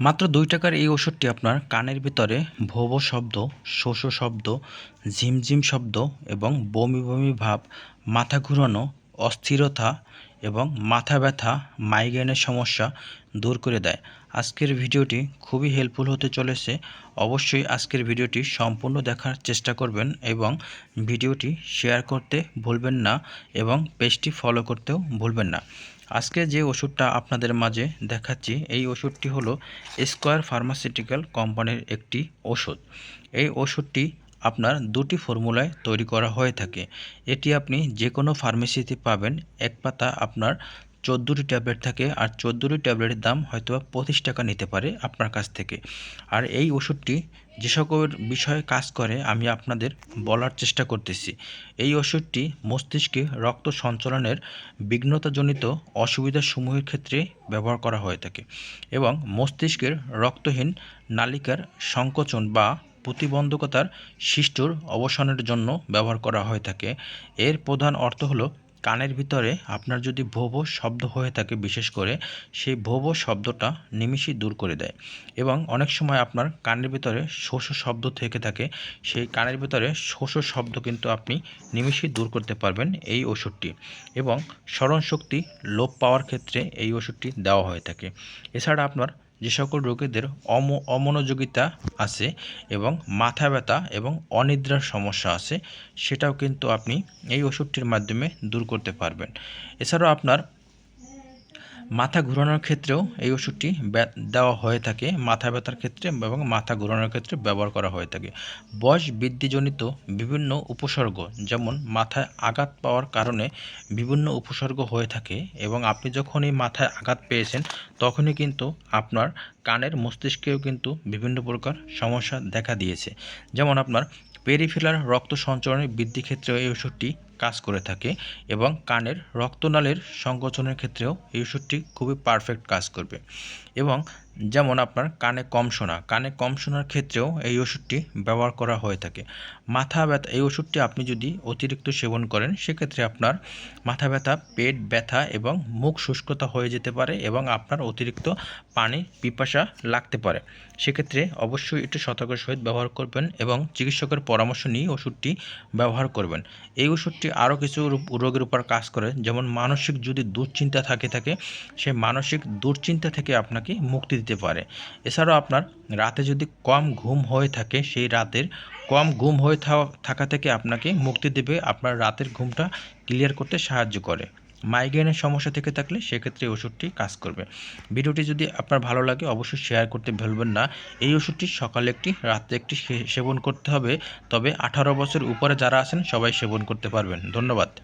মাত্র দুই টাকার এই ওষুধটি আপনার কানের ভিতরে ভো ভো শব্দ শো শো শব্দ, ঝিমঝিম শব্দ এবং বমি বমি ভাব, মাথা ঘুরানো, অস্থিরতা এবং মাথা ব্যথা, মাইগ্রেনের সমস্যা দূর করে দেয়। আজকের ভিডিওটি খুবই হেল্পফুল হতে চলেছে। অবশ্যই আজকের ভিডিওটি সম্পূর্ণ দেখার চেষ্টা করবেন এবং ভিডিওটি শেয়ার করতে ভুলবেন না এবং পেজটি ফলো করতেও ভুলবেন না। আজকে যে ওষুধটা আপনাদের মাঝে দেখাচ্ছি, এই ওষুধটি হলো স্কোয়ার ফার্মাসিউটিক্যাল কোম্পানির একটি ওষুধ। এই ওষুধটি আপনার দুটি ফর্মুলায় তৈরি করা হয়ে থাকে। এটি আপনি যে কোনো ফার্মেসিতে পাবেন, এক পাতা আপনার চোদ্দোটি ট্যাবলেট থাকে আর চোদ্দোটি ট্যাবলেটের দাম হয়তো পঁচিশ টাকা নিতে পারে আপনার কাছ থেকে। আর এই ওষুধটি যে সকল বিষয়ে কাজ করে, আমি আপনাদের বলার চেষ্টা করতেছি। এই ওষুধটি মস্তিষ্কে রক্ত সঞ্চালনের বিঘ্নতাজনিত অসুবিধাসমূহের ক্ষেত্রে ব্যবহার করা হয়ে থাকে এবং মস্তিষ্কের রক্তহীন নালিকার সংকোচন বা প্রতিবন্ধকতার সৃষ্টির অবসানের জন্য ব্যবহার করা হয়ে থাকে। এর প্রধান অর্থ হলো কানের ভিতরে আপনার যদি ভোবো শব্দ হয়ে থাকে বিশেষ করে, সেই ভোবো শব্দটা নিমিষই দূর করে দেয় এবং অনেক সময় আপনার কানের ভিতরে শোষ শব্দ থেকে থাকে, সেই কানের ভিতরে শোষ শব্দ কিন্তু আপনি নিমিষই দূর করতে পারবেন এই ওষুধটি এবং স্মরণশক্তি লোপ পাওয়ার ক্ষেত্রে এই ওষুধটি দেওয়া হয়ে থাকে। এছাড়া আপনার যে সকল রোগীদের অম, অমনোযোগিতা আছে এবং মাথা ব্যথা এবং অনিদ্রার সমস্যা আছে, সেটাও কিন্তু আপনি এই ওষুধটির মাধ্যমে দূর করতে পারবেন। এছাড়াও আপনার মাথা ঘোরানোর ক্ষেত্রেও এই ওষুধটি দেওয়া হয়ে থাকে। মাথা ব্যথার ক্ষেত্রে এবং মাথা ঘোরানোর ক্ষেত্রে ব্যবহার করা হয়ে থাকে। বয়স বৃদ্ধিজনিত বিভিন্ন উপসর্গ, যেমন মাথায় আঘাত পাওয়ার কারণে বিভিন্ন উপসর্গ হয়ে থাকে এবং আপনি যখন এই মাথায় আঘাত পেয়েছেন, তখনই কিন্তু আপনার কানের মস্তিষ্কেও কিন্তু বিভিন্ন প্রকার সমস্যা দেখা দিয়েছে। যেমন আপনার পেরিফেরাল রক্ত সঞ্চালনের বৃদ্ধি ক্ষেত্রে এই ওষুধটি কাজ করে থাকে এবং কানের রক্তনালীর সংকোচনের ক্ষেত্রেও এই ওষুধটি খুবই পারফেক্ট কাজ করবে। এবং যেমন আপনার কানে কম শোনা, কানে কম শোনার ক্ষেত্রেও এই ওষুধটি ব্যবহার করা হয়ে থাকে। মাথা ব্যথা, এই ওষুধটি আপনি যদি অতিরিক্ত সেবন করেন, সেক্ষেত্রে আপনার মাথা ব্যথা, পেট ব্যথা এবং মুখ শুষ্কতা হয়ে যেতে পারে এবং আপনার অতিরিক্ত পানি, পিপাসা লাগতে পারে। সেক্ষেত্রে অবশ্যই একটু সতর্কের সহিত ব্যবহার করবেন এবং চিকিৎসকের পরামর্শ নিয়ে ওষুধটি ব্যবহার করবেন। এই ওষুধটি আরও কিছু রোগের উপর কাজ করে, যেমন মানসিক যদি দুশ্চিন্তা থাকে থাকে সেই মানসিক দুশ্চিন্তা থেকে আপনাকে মুক্তি দিতে পারে। এছাড়াও আপনার রাতে যদি কম ঘুম হয়ে থাকে, সেই রাতের কম ঘুম হয়ে থাকা থেকে আপনাকে মুক্তি দেবে। আপনার রাতের ঘুমটা ক্লিয়ার করতে সাহায্য করে। মাইগ্রেনের সমস্যা থেকে থাকলে সেক্ষেত্রে এই ওষুধটি কাজ করবে। ভিডিওটি যদি আপনার ভালো লাগে, অবশ্যই শেয়ার করতে ভুলবেন না। এই ওষুধটি সকালে একটি, রাতে একটি সেবন করতে হবে। তবে আঠারো বছর উপরে যারা আছেন, সবাই সেবন করতে পারবেন। ধন্যবাদ।